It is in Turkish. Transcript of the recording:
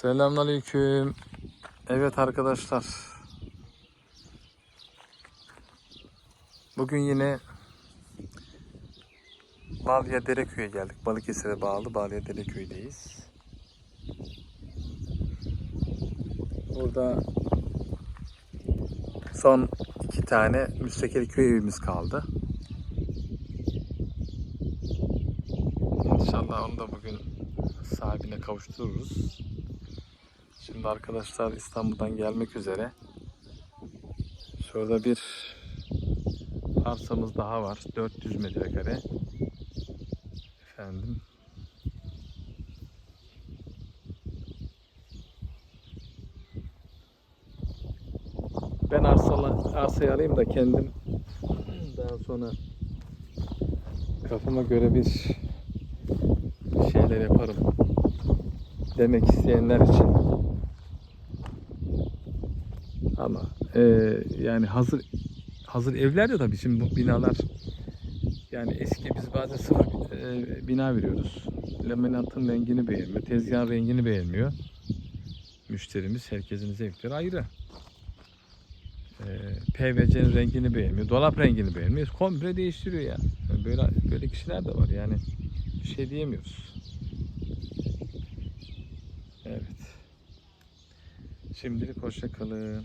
Selamünaleyküm. Evet arkadaşlar. Bugün yine Balya Dereköy'e geldik. Balıkesir'e bağlı Balya Dereköy'deyiz. Burada son iki tane müstakil köy evimiz kaldı. İnşallah onu da bugün sahibine kavuştururuz. Şimdi arkadaşlar İstanbul'dan gelmek üzere. Şurada bir arsamız daha var. 400 metrekare. Efendim. Ben arsala, arsayı alayım da kendim daha sonra kafama göre bir şeyler yaparım demek isteyenler için. Ama e, yani hazır hazır evler de tabii şimdi bu binalar yani eski biz bazen sıfır e, bina veriyoruz. Laminatın rengini beğenmiyor, tezgahın rengini beğenmiyor. Müşterimiz herkesin zevkleri ayrı. E, PVC'nin rengini beğenmiyor, dolap rengini beğenmiyor. Komple değiştiriyor ya. Böyle böyle kişiler de var yani. Bir şey diyemiyoruz. Evet. Şimdilik hoşça kalın.